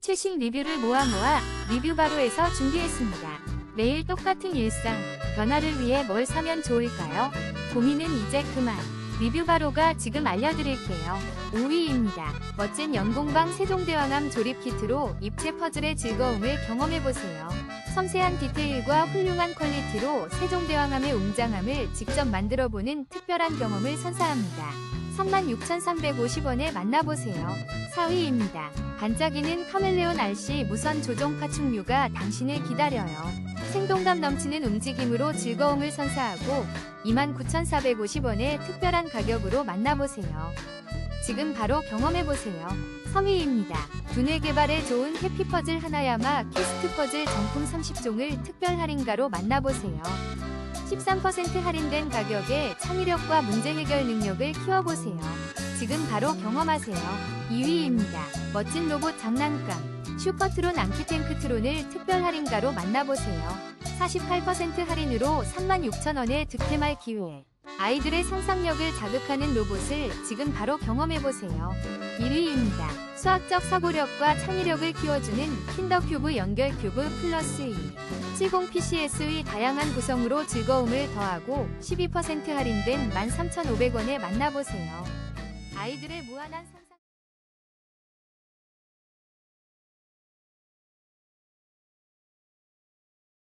최신 리뷰를 모아 모아 리뷰 바로에서 준비했습니다. 매일 똑같은 일상, 변화를 위해 뭘 사면 좋을까요? 고민은 이제 그만. 리뷰 바로가 지금 알려드릴게요. 5위입니다. 멋진 연공방 세종대왕암 조립 키트로 입체 퍼즐의 즐거움을 경험해보세요. 섬세한 디테일과 훌륭한 퀄리티로 세종대왕암의 웅장함을 직접 만들어보는 특별한 경험을 선사합니다. 36,350원에 만나보세요. 4위입니다. 반짝이는 카멜레온 RC 무선 조종 파충류가 당신을 기다려요. 생동감 넘치는 움직임으로 즐거움을 선사하고 29,450원의 특별한 가격으로 만나보세요. 지금 바로 경험해보세요. 3위입니다. 두뇌 개발에 좋은 해피 퍼즐 하나야마 퀘스트 퍼즐 정품 30종을 특별 할인가로 만나보세요. 13% 할인된 가격에 창의력과 문제 해결 능력을 키워보세요. 지금 바로 경험하세요. 2위입니다. 멋진 로봇 장난감. 슈퍼트론 안키탱크 트론을 특별 할인가로 만나보세요. 48% 할인으로 36,000원의 득템할 기회. 아이들의 상상력을 자극하는 로봇을 지금 바로 경험해보세요. 1위입니다. 수학적 사고력과 창의력을 키워주는 킨더큐브 연결 큐브 플러스 2. 70PCS의 다양한 구성으로 즐거움을 더하고 12% 할인된 13,500원에 만나보세요. 아이들의 무한한 상...